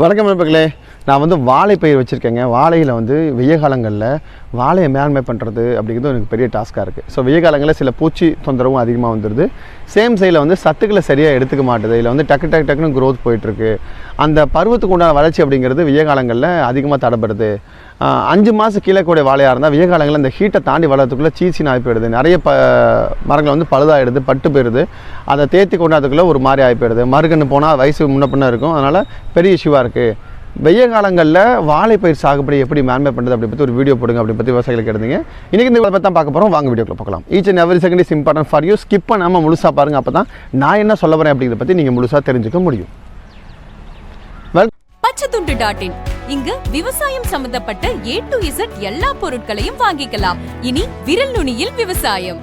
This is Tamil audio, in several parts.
வணக்கம் நண்பர்களே. நான் வந்து வாழைப்பயிர் வச்சுருக்கேங்க. வாழையில் வந்து வெய்ய காலங்களில் வாழையை மேன்மை பண்ணுறது அப்படிங்கிறது எனக்கு பெரிய டாஸ்க்காக இருக்குது ஸோ வெய்ய காலங்களில் சில பூச்சி தொந்தரவும் அதிகமாக வந்துடுது சேம் சைடில் வந்து சத்துக்களை சரியாக எடுத்துக்க மாட்டுது. இதில் வந்து டக்கு டக்கு டக்குன்னு க்ரோத் போயிட்டுருக்கு. அந்த பருவத்துக்கு உண்டான வளர்ச்சி அப்படிங்கிறது வெய்ய காலங்களில் அதிகமாக தடைப்படுது அஞ்சு மாதம் கீழே கூடிய வாழையாக இருந்தால் வெய்ய காலங்களில் இந்த ஹீட்டை தாண்டி வளர்றதுக்குள்ளே சீச்சி ஆகி போயிடுது. நிறைய ப மரங்கள் வந்து பழுதாயிடுது பட்டு போயிடுது. அதை தேத்தி கொண்டாதுக்குள்ளே ஒரு மாதிரி ஆகி போயிடுது. மறுகன்று போனால் வயசு முன்ன பின்ன இருக்கும். அதனால் பெரிய இஷ்யூவாக இருக்குது வெய்ய காலங்களில் வாழைப்பயிர் சாகுபடி எப்படி மேன்மை பண்ணுறது அப்படி பற்றி ஒரு வீடியோ போடுங்க அப்படி பற்றி விவசாயிகளுக்கு எடுத்தீங்க இன்றைக்கி இந்த பற்றி தான் பார்க்க போகிறோம் வாங்க வீடியோக்குள்ள பார்க்கலாம் each and every second is important for you skip பண்ணாமல் முழுசாக பாருங்கள் அப்போ தான் நான் என்ன சொல்ல வரேன் அப்படிங்கிறத பற்றி நீங்கள் முழுசாக தெரிஞ்சுக்க முடியும். வெல் பச்சைத்துண்டு டாட் இன் இங்கு விவசாயம் சம்பந்தப்பட்ட ஏ டு இசட் எல்லா பொருட்களையும் வாங்கிக்கலாம். இனி விரல் நுனியில் விவசாயம்.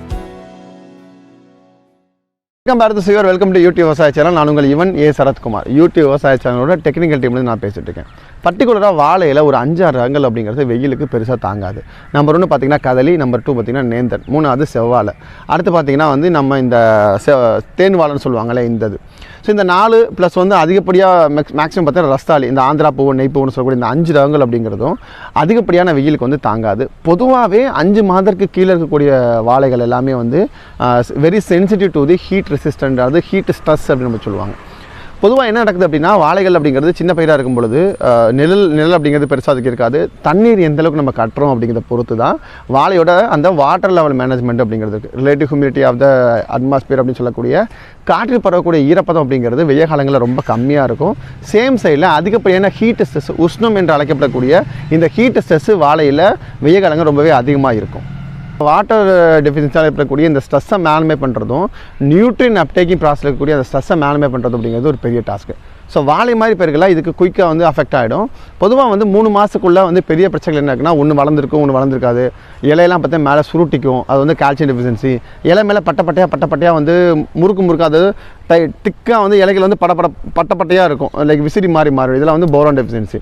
வணக்கம் பாரத சிவர் வெல்கம் டு யூடியூப் விவசாய சேனல் நான் உங்கள் இவன் ஏ. சரத்குமார். யூடியூப் விவசாய சேனலோட டெக்னிக்கல் டீம்லேருந்து நான் பேசிகிட்டு இருக்கேன். பர்டிகுலராக வாழையில் ஒரு அஞ்சாறு ரகங்கள் அப்படிங்கிறது வெயிலுக்கு பெருசாக தாங்காது. நம்பர் ஒன்று பார்த்தீங்கன்னா கதலி நம்பர் டூ பார்த்தீங்கன்னா நேந்தன் மூணாவது செவ்வாழை. அடுத்து பார்த்தீங்கன்னா வந்து நம்ம இந்த செ தேன் வாழைன்னு சொல்லுவாங்களே இந்த இது. ஸோ இந்த நாலு ப்ளஸ் வந்து அதிகப்படியாக மேக்ஸ் மேக்ஸிமம் பார்த்தீங்கன்னா ரஸ்தாலி இந்த ஆந்திரா பூவன் நெய் பூவன் சொல்லக்கூடிய இந்த அஞ்சு ரகங்கள் அப்படிங்கிறதும் அதிகப்படியான வெயிலுக்கு வந்து தாங்காது. பொதுவாகவே அஞ்சு மாதத்துக்கு கீழே இருக்கக்கூடிய வாழைகள் எல்லாமே வந்து very sensitive to the heat resistant அதாவது ஹீட் ஸ்ட்ரெஸ் அப்படின்னு நம்ம சொல்லுவாங்க. பொதுவாக என்ன நடக்குது அப்படின்னா வாழைகள் அப்படிங்கிறது சின்ன பயிராக இருக்கும் பொழுது நிழல் நிழல் அப்படிங்கிறது பெருசாக அதுக்கு இருக்காது. தண்ணீர் எந்த அளவுக்கு நம்ம கட்டுறோம் அப்படிங்கிறத பொறுத்து தான் வாழையோட அந்த வாட்டர் லெவல் மேனேஜ்மெண்ட் அப்படிங்கிறது இருக்குது relative humidity of the atmosphere அப்படின்னு சொல்லக்கூடிய காற்றில் பரவக்கூடிய ஈரப்பதம் அப்படிங்கிறது வெய்ய காலங்களில் ரொம்ப கம்மியாக இருக்கும். சேம் சைடில் அதிகப்படியான ஹீட் ஸ்ட்ரெஸ் உஷ்ணம் என்று அழைக்கப்படக்கூடிய இந்த ஹீட் ஸ்ட்ரெஸ் வாழையில் வெய்ய காலங்கள் ரொம்பவே அதிகமாக இருக்கும். வாட்டர் டெஃபிஷியன்ஸால் uh, இருக்கக்கூடிய இந்த ஸ்ட்ரெஸ்ஸை மேனமே பண்ணுறதும் நியூட்ரின் அப்டேக்கிங் ப்ராசஸ் இருக்கக்கூடிய அந்த ஸ்ட்ரெஸ்ஸை மேனமே பண்ணுறது அப்படிங்கிறது ஒரு பெரிய டாஸ்க்கு ஸோ வாழை மாதிரி பயிர்களாக இதுக்கு குயிக்காக வந்து அஃபெக்ட் ஆகிடும் பொதுவாக வந்து மூணு மாதத்துக்குள்ளே வந்து பெரிய பிரச்சனைகள் என்ன இருக்குன்னா ஒன்று வளர்ந்துருக்கும் ஒன்று வளர்ந்துருக்காது. இலையெல்லாம் பார்த்தா மேலே சுருட்டிக்கும். அது வந்து கால்சியம் டெஃபிஷியன்சி இலை மேலே பட்டப்பட்டையாக பட்டப்பட்டையாக வந்து முறுக்கு முறுக்காது. டை திக்காக வந்து இலைகள் வந்து படப்பட பட்டப்பட்டையாக இருக்கும். லைக் விசிறி மாறி மாறும் இதெல்லாம் வந்து போரான் டெஃபிஷியன்சி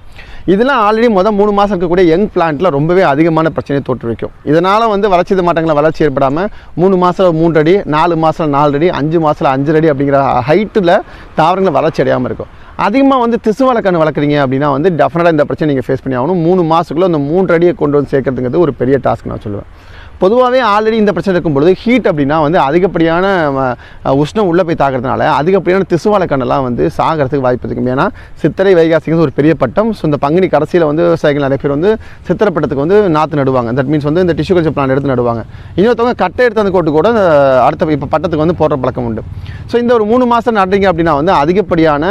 இதெல்லாம் ஆல்ரெடி மொதல் மூணு மாதம் இருக்கக்கூடிய யங் பிளான்ட்டில் ரொம்பவே அதிகமான பிரச்சனையை தோற்றுவிக்கும். இதனால் வந்து வளர்ச்சி மாற்றங்களை வளர்ச்சி ஏற்படாமல் மூணு மாதம் மூன்று அடி நாலு மாதம் நாலு அடி அஞ்சு மாதத்தில் அஞ்சு அடி அப்படிங்கிற ஹைட்டில் தாவரங்களை வளர்ச்சி அடையாமல் இருக்கும். அதிகமாக வந்து திசு வழக்கணு வளர்க்குறீங்க அப்படின்னா வந்து டெஃபினட்டாக இந்த பிரச்சனை நீங்கள் ஃபேஸ் பண்ணி ஆகணும். மூணு மாதத்துக்குள்ளே அந்த மூன்று அடியை கொண்டு வந்து சேர்க்கறதுங்கிறது ஒரு பெரிய டாஸ்க் நான் சொல்லுவேன். பொதுவாகவே ஆல்ரெடி இந்த பிரச்சனை இருக்கும் பொழுது ஹீட் அப்படின்னா வந்து அதிகப்படியான உஷ்ணம் உள்ளே போய் தாக்குறதுனால அதிகப்படியான திசுவால கண்ணெல்லாம் வந்து சாகிறதுக்கு வாய்ப்பு இருக்கும் ஏன்னா சித்திரை வைகாசிங்கிறது ஒரு பெரிய பட்டம். ஸோ இந்த பங்குனி கடைசியில் வந்து விவசாயிகள் நிறைய பேர் வந்து சித்திரை பட்டத்துக்கு வந்து நாற்று நடுவாங்க. தட் மீன்ஸ் வந்து இந்த டிஷ்யூ கல்ச்சர் பிளான் எடுத்து நடுவாங்க. இன்னொருத்தவங்க கட்டை எடுத்து அந்த கோட்டு கூட அடுத்த இப்போ பட்டத்துக்கு வந்து போடுற பழக்கம் உண்டு. ஸோ இந்த ஒரு மூணு மாதம் நடுறீங்க அப்படின்னா வந்து அதிகப்படியான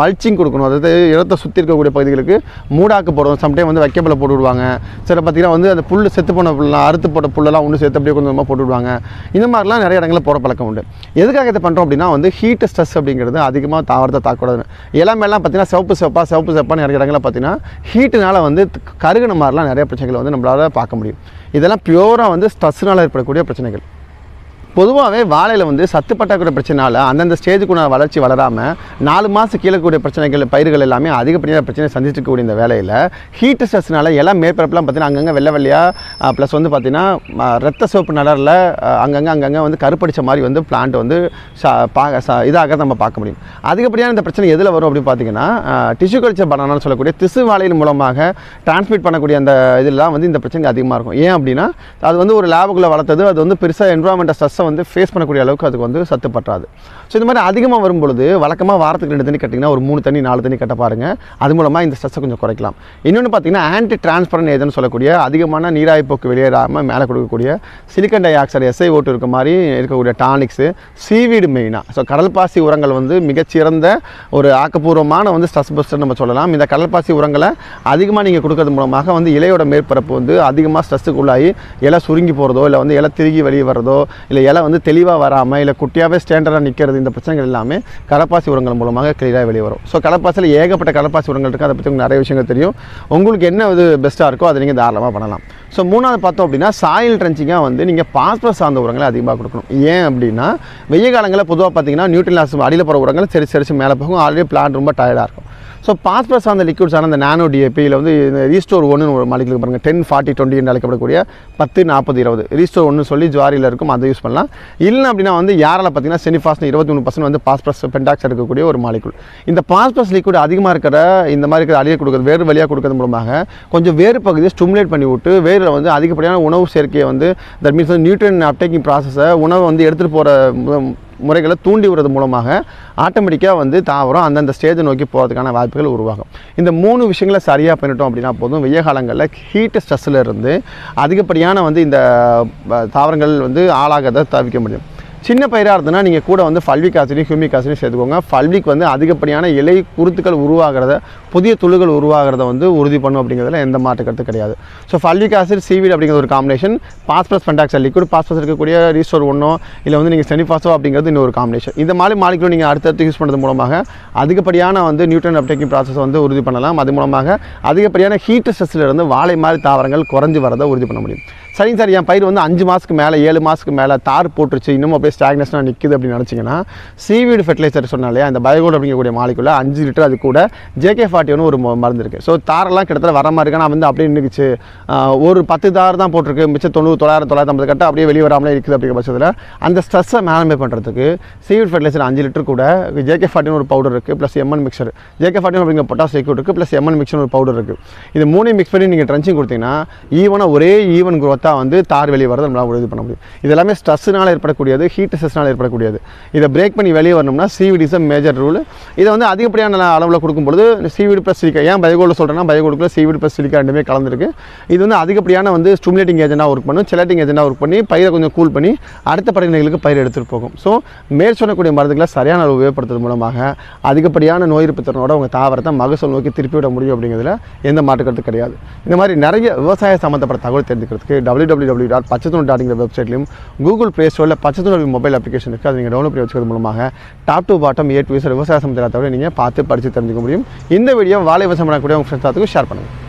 மல்ச்சிங் கொடுக்கணும். அதாவது இடத்தை சுற்றி இருக்கக்கூடிய பகுதிகளுக்கு மூடாக்கு போடுவோம் சம்டைம் வந்து வைக்கப்பில் போட்டு விடுவாங்க. சில பார்த்தீங்கன்னா வந்து அந்த புல் செத்து போன புல்லாம் அறுத்து போட்ட அதெல்லாம் ஒன்று சேர்த்து அப்படியே கொஞ்சம் கொஞ்சமாக போட்டு விடுவாங்க இந்த மாதிரிலாம் நிறைய இடங்களில் போகிற பழக்கம் உண்டு. எதுக்காக இதை பண்ணுறோம் அப்படின்னா வந்து ஹீட் ஸ்ட்ரெஸ் அப்படிங்கிறது அதிகமாக தாவரத்தை தாக்கூடாது எல்லாமேலாம் பார்த்தீங்கன்னா சிவப்பு சிவப்பாக சிவப்பு சிவப்பா நிறைய இடங்களில் பார்த்தீங்கன்னா ஹீட்டுனால வந்து கருகின மாதிரிலாம் நிறைய பிரச்சனைகள் வந்து நம்மளால் பார்க்க முடியும். இதெல்லாம் பியூராக வந்து ஸ்ட்ரெஸ்னால் ஏற்படக்கூடிய பிரச்சனைகள். பொதுவாகவே வாழையில் வந்து சத்து பற்றாக்குறை பிரச்சனால அந்தந்த ஸ்டேஜுக்குள்ள வளர்ச்சி வளராமல் நாலு மாதம் கீழே கூடிய பிரச்சனைகள் பயிர்கள் எல்லாமே அதிகப்படியான பிரச்சனை சந்திச்சிருக்கக்கூடிய இருக்கக்கூடிய இந்த வேலையில் ஹீட் ஸ்ட்ரெஸ்னால எல்லாம் மேற்பரப்புலாம் பார்த்தீங்கன்னா அங்கங்கே வெள்ளை வெள்ளையாக ப்ளஸ் வந்து பார்த்திங்கன்னா ரத்த சிவப்பு நலரில் அங்கங்கே அங்கங்கே வந்து கருப்படிச்ச மாதிரி வந்து பிளான்ட் வந்து பா இதாக நம்ம பார்க்க முடியும். அதிகப்படியான இந்த பிரச்சனை எதில் வரும் அப்படின்னு பார்த்தீங்கன்னா டிஷ்யூ கல்ச்சர் பண்ணணும்னு சொல்லக்கூடிய திசு வாழையின் மூலமாக டிரான்ஸ்மிட் பண்ணக்கூடிய அந்த இதெல்லாம் வந்து இந்த பிரச்சனை அதிகமாக இருக்கும். ஏன் அப்படின்னா அது வந்து ஒரு லேபுக்குள்ளே வளர்த்தது அது வந்து பெருசாக என்வரான்மெண்ட் ஸ்ட்ரெஸ்ஸை வந்து ஃபேஸ் பண்ணக்கூடிய அளவுக்கு அதுக்கு வந்து சத்து பற்றாது. ஸோ இந்த மாதிரி அதிகமாக வரும்பொழுது வழக்கமாக வாரத்துக்கு ரெண்டு தண்ணி கட்டிங்கன்னா ஒரு மூணு தண்ணி நாலு தண்ணி கட்ட பாருங்கள் அது மூலமாக இந்த ஸ்ட்ரெஸ்ஸை கொஞ்சம் குறைக்கலாம். இன்னொன்று பார்த்தீங்கன்னா ஆன்டி டிரான்ஸ்பரன் ஏதன்னு சொல்லக்கூடிய அதிகமான நீராய்ப்போக்கு வெளியேறாமல் மேலே கொடுக்கக்கூடிய சிலிக்கன் டை ஆக்சைடு எஸ்ஐ ஓட்டு இருக்க மாதிரி இருக்கக்கூடிய டானிக்ஸு சீவீடு மெயினாக ஸோ கடல் பாசி உரங்கள் வந்து மிகச்சிறந்த ஒரு ஆக்கப்பூர்வமான வந்து ஸ்ட்ரெஸ் பஸ்டர் நம்ம சொல்லலாம். இந்த கடல் பாசி உரங்களை அதிகமாக நீங்கள் கொடுக்கறது மூலமாக வந்து இலையோட மேற்பரப்பு வந்து அதிகமாக ஸ்ட்ரெஸ்ஸுக்குள்ளாகி இலை சுருங்கி போகிறதோ இல்லை வந்து இலை திருகி வெளியே வர்றதோ இல்லை இலை வந்து தெளிவாக வராமல் இல்லை குட்டியாகவே ஸ்டாண்டர்டாக நிற்கிறது இந்த பிரச்சனைகள் எல்லாமே கடப்பாசி உரங்கள் மூலமாக கிளியராக வெளியே வரும். ஸோ கடப்பாசியில் ஏகப்பட்ட கடப்பாசி உரங்கள் இருக்குது அதை பற்றி உங்களுக்கு நிறைய விஷயங்கள் தெரியும். உங்களுக்கு என்ன இது பெஸ்ட்டாக இருக்கோ அதை நீங்கள் தாராளமாக பண்ணலாம். ஸோ மூணாவது பார்த்தோம் அப்படின்னா சாயில் ட்ரென்ச்சிங்காக வந்து நீங்கள் பாஸ்பரஸ் சார்ந்த உரங்களை அதிகமாக கொடுக்கணும். ஏன் அப்படின்னா வெய்ய காலங்களில் பொதுவாக பார்த்தீங்கன்னா நியூட்ரிலாஸ் அடியில் போகிற உரங்கள் சரி சரிச்சு மேலே போகும். ஆல்ரெடி பிளான் ரொம்ப டயர்டாக இருக்கும். ஸோ பாஸ்பரஸ் அந்த லிக்விட்ஸான அந்த நானோ டிஏபியில் வந்து ரீஸ்டோர் ஒன்று ஒரு மாலிகுல் பாருங்கள் டென் ஃபார்ட்டி டுவெண்ட்டி என்று அழைக்கப்படக்கூடிய பத்து நாற்பது இருபது. ரீஸ்டோர் ஒன்று சொல்லி ஜுவாரியில் இருக்கும். அதை யூஸ் பண்ணலாம். இல்லை அப்படின்னா வந்து யாரால் பார்த்தீங்கன்னா செனிஃபாஸ்னு இருபத்தி மூணு பர்சன்ட் வந்து பாஸ்பரஸ் பென்டாக்ஸ் இருக்கக்கூடிய ஒரு மாலிகுல் இந்த பாஸ்பரஸ் லிக்விட் அதிகமாக இருக்கிற இந்த மாதிரி இருக்கிற அழிய கொடுக்குறது வேறு வழியாக கொடுக்கறது மூலமாக கொஞ்சம் வேறு பகுதியை ஸ்டிமுலேட் பண்ணி விட்டு வேரில் வந்து அதிகப்படியான உணவு சேர்க்கையை வந்து தட் மீன்ஸ் வந்து நியூட்ரியன் அப்டேக்கிங் ப்ராசஸை உணவை வந்து எடுத்துகிட்டு போகிற முறைகளை தூண்டி விடுறது மூலமாக ஆட்டோமேட்டிக்காக வந்து தாவரம் அந்தந்த ஸ்டேஜை நோக்கி போகிறதுக்கான வாய்ப்புகள் உருவாகும். இந்த மூணு விஷயங்களை சரியாக பண்ணிட்டோம் அப்படின்னா போதும். வெய்ய காலங்களில் ஹீட் ஸ்ட்ரெஸ்ஸில் இருந்து அதிகப்படியான வந்து இந்த தாவரங்கள் வந்து ஆளாகதை தவிர்க்க முடியும். சின்ன பயிராக இருந்ததுன்னா நீங்கள் கூட வந்து ஃபல்விக் ஆசிடையும் ஹியூமிக் ஆசிடையும் சேர்த்துக்கோங்க. ஃபல்விக் வந்து அதிகப்படியான இலை குருத்துக்கள் உருவாகிறத புதிய துளுகள் உருவாகிறத வந்து உறுதி பண்ணும் அப்படிங்கிறதுல எந்த மாற்றுக்கிறது கருத்து கிடையாது. ஸோ ஃபல்விக் ஆசிட் சிவிட் அப்படிங்கிற ஒரு combination phosphorus pentoxide liquid phosphorus இருக்கக்கூடிய ரீஸ்டோர் ஒன்றோ இல்லை வந்து நீங்கள் செனிஃபாஸோ அப்படிங்கிறது இன்னொரு காம்பினேஷன் இந்த மாதிரி மாலிகுலும் நீங்கள் அடுத்தடுத்து யூஸ் பண்ணுறது மூலமாக அதிகப்படியான வந்து நியூட்ரன் அப்டேக்கிங் ப்ராசஸ் வந்து உறுதி பண்ணலாம். அது மூலமாக அதிகப்படியான ஹீட் ஸ்ட்ரெஸ்ஸில் இருந்து வாழை மாதிரி தாவரங்கள் குறைஞ்சி வரதை உறுதி பண்ண முடியும். சரிங்க சார் என் பயிர் வந்து அஞ்சு மாதத்துக்கு மேலே ஏழு மாதத்துக்கு மேலே தார் போட்டுருச்சு. இன்னும் அப்படியே ஸ்டாக்னஸ்னாக நிற்குது அப்படின்னு நினச்சிங்கன்னா சீவீடு ஃபெர்டிலைசர் சொன்னாலே அந்த பயோகோட் அப்படிங்கக்கூடிய மாலிக்குள்ள அஞ்சு லிட்டர் அது கூட ஜேகே ஃபார்ட்டின்னு ஒரு மருந்து இருக்குது ஸோ தாரெல்லாம் கிட்டத்தட்ட வர மாதிரி நான் வந்து அப்படியே நின்றுச்சு ஒரு பத்து தார் தான் போட்டிருக்கு. மிச்சம் தொண்ணூறு தொள்ளாயிரம் தொள்ளாயிரத்தி ஐம்பது கட்ட அப்படியே வெளியே வராமலே இருக்குது அப்படிங்கிற பட்சத்தில் அந்த ஸ்ட்ரெஸ்ஸை மேனேஜ் பண்ணுறதுக்கு சீவீட் ஃபெர்டிலைசர் அஞ்சு லிட்டர் கூட ஜேகே ஃபார்ட்டின்னு ஒரு பவுடர் இருக்குது ப்ளஸ் எம்என் மிக்சர் ஜேகே ஃபார்ட்டின் அப்படிங்கிற பொட்டாஸ் இருக்குது ப்ளஸ் எம்என் மிக்சர் ஒரு பவுடர் இருக்குது இது மூணையும் மிக்ஸ் பண்ணி நீங்கள் ட்ரென்ச்சிங் கொடுத்தீங்கன்னா ஈவனாக ஒரே ஈவன் குரோத்தாக வந்து தார் வெளியே வரது நம்மளால் உறுதி பண்ண முடியும். இது எல்லாமே ஏற்படக்கூடியது ஹீட் ஸ்ட்ரெஸ்னால் ஏற்படக்கூடியது. இதை பிரேக் பண்ணி வெளியே வரணும்னா சிவிடி இஸ் மேஜர் ரூல் இதை வந்து அதிகப்படியான அளவில் கொடுக்கும்பொழுது சிவிடி ப்ளஸ் சிலிக்கா ஏன் பயோகோலில் சொல்கிறேன்னா பயோகோலுக்குள்ள சிவிடி ப்ளஸ் சிலிக்கா ரெண்டுமே கலந்துருக்கு. இது வந்து அதிகப்படியான வந்து ஸ்டிமுலேட்டிங் ஏஜெண்டாக ஒர்க் பண்ணும். செலட்டிங் ஏஜெண்டாக ஒர்க் பண்ணி பயிரை கொஞ்சம் கூல் பண்ணி அடுத்த படிநிலைகளுக்கு பயிர் எடுத்துகிட்டு போகும். ஸோ மேல் சொல்லக்கூடிய மருந்துகளை சரியான அளவு உபயோகப்படுத்துறது மூலமாக அதிகப்படியான நோய் எதிர்ப்பு திறனோட உங்கள் தாவரத்தை மகசூல் நோக்கி திருப்பி விட முடியும் அப்படிங்கிறதுல எந்த மாற்று கிடையாது. இந்த மாதிரி நிறைய விவசாய சம்மந்தப்பட்ட தகவல் தெரிஞ்சுக்கிறதுக்கு W W W dot Pachathur டாட்ங்கிற வெப்சைட்லையும் கூகுள் ப்ளே ஸ்டோரில் பச்சத்தூர் மொபைல் அப்ளிகேஷன் இருக்குது அதை நீங்கள் டவுன்லோட் பண்ணி வச்சுக்கிறது மூலமாக top to bottom A to விவசாய சம்மந்தப்பட்ட நீங்கள் பார்த்து படித்து தெரிஞ்சுக்க முடியும். இந்த வீடியோ வாழை விவசாயம் பண்ணக்கூடிய உங்கள் ஃப்ரெண்ட்ஸ் ஷேர் பண்ணுங்கள்